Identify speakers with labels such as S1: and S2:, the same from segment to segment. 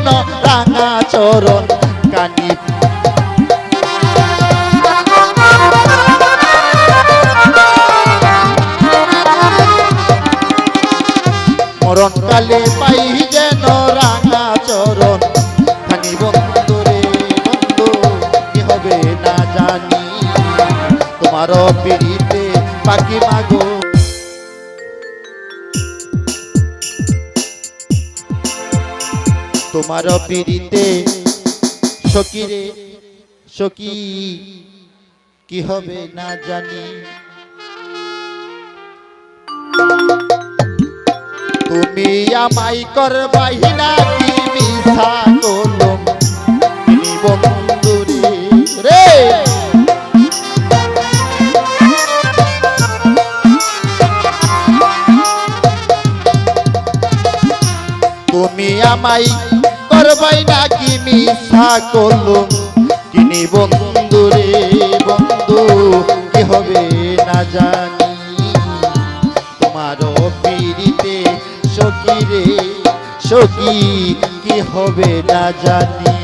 S1: যেন রাঙা চরণ কানি। মরণ কালে পাই যেন রাঙা চরণ খানি বন্ধু বন্ধু, কি হবে না জানি। তোমার পিড়িতে পাখি মাগো তোমার পিড়িতে সকিরে, সকি, কি হবে না জানি। তুমি আমাই করবাই না কি মিশা কলম বন্ধুরে করবাই ভাই নাকি মিশা কলম কিনি বন্ধুরে বন্ধু কি হবে না জানি। তোমার পিড়িতে সখী রে, সখী, কি হবে না জানি।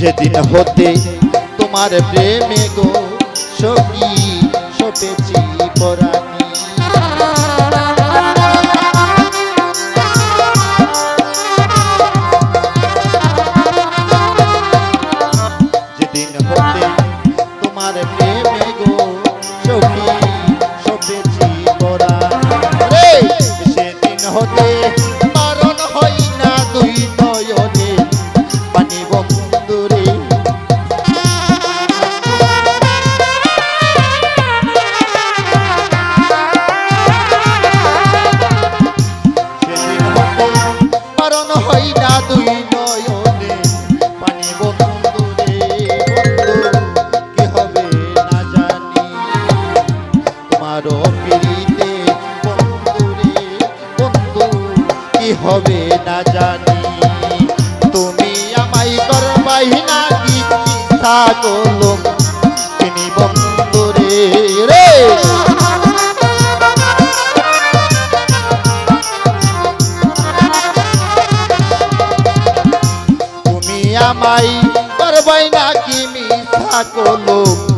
S1: যেদিন হতে তোমার প্রেমে গো সখী সপেছি পরাণী তোমারও পিড়িতে বন্ধুরে, বন্ধু, কি হবে না জানি। তুমি আমায় করবাই না কি মিথ্যা তিনি বন্ধুরে, রে! তুমি আমায় করবাই না কি মিথ্যা কলম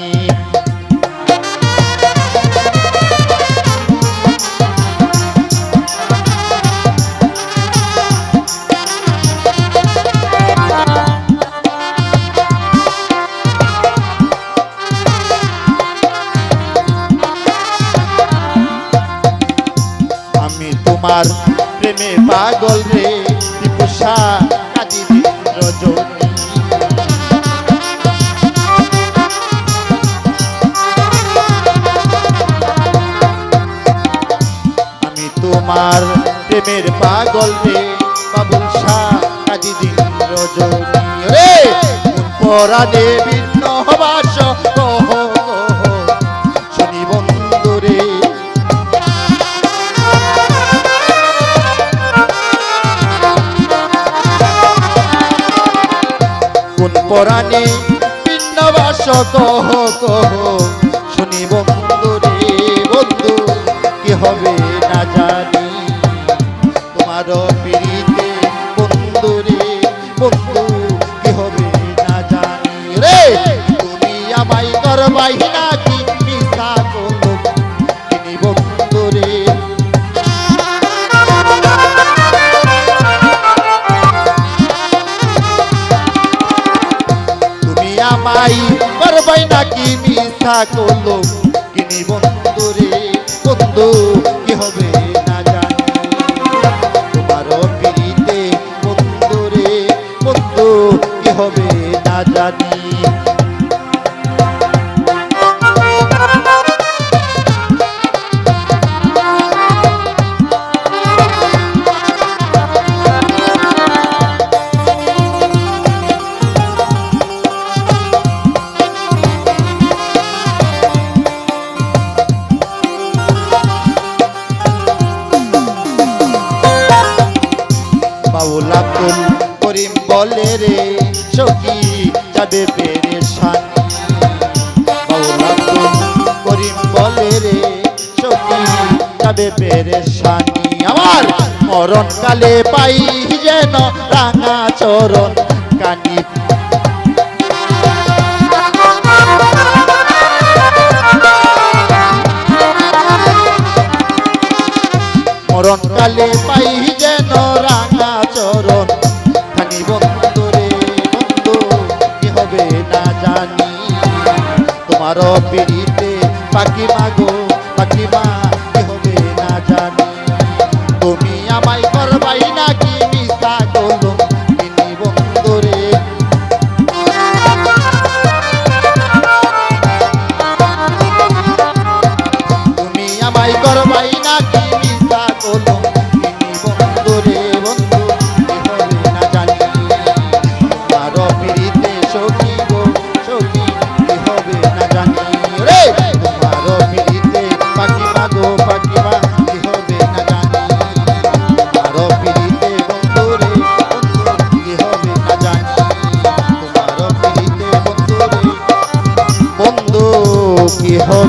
S1: প্রেমে পাগল রে টিপুষা কাদি রজনী। আমি তোমার প্রেমের পাগল রে, বাবুল শাহ কাদি দিন রজনী। রে পরাদে ভিন্ন পরাণে পিণ্ডবাস কহ কহ শুনি বন্ধু বন্ধু, কি হবে না জানি। তোমার পিড়িতে বন্ধু রে বন্ধু, কি হবে না জানি। রে, তুমি আমায় করবাই নাকি মিথ্যা করল কিনি বন্ধু রে? বন্ধু, কি হবে না জানি। তোমার পিড়িতে বন্ধু বন্ধু, কি হবে না জানি। আব্দুল করিম বলে রে, সখী যাবে পেরেশান। আব্দুল করিম বলে রে, সখী যাবে পেরেশানি। আমার মরণকালে পাই যেন রাঙা চরণ পিড়িতে পাখি মাগো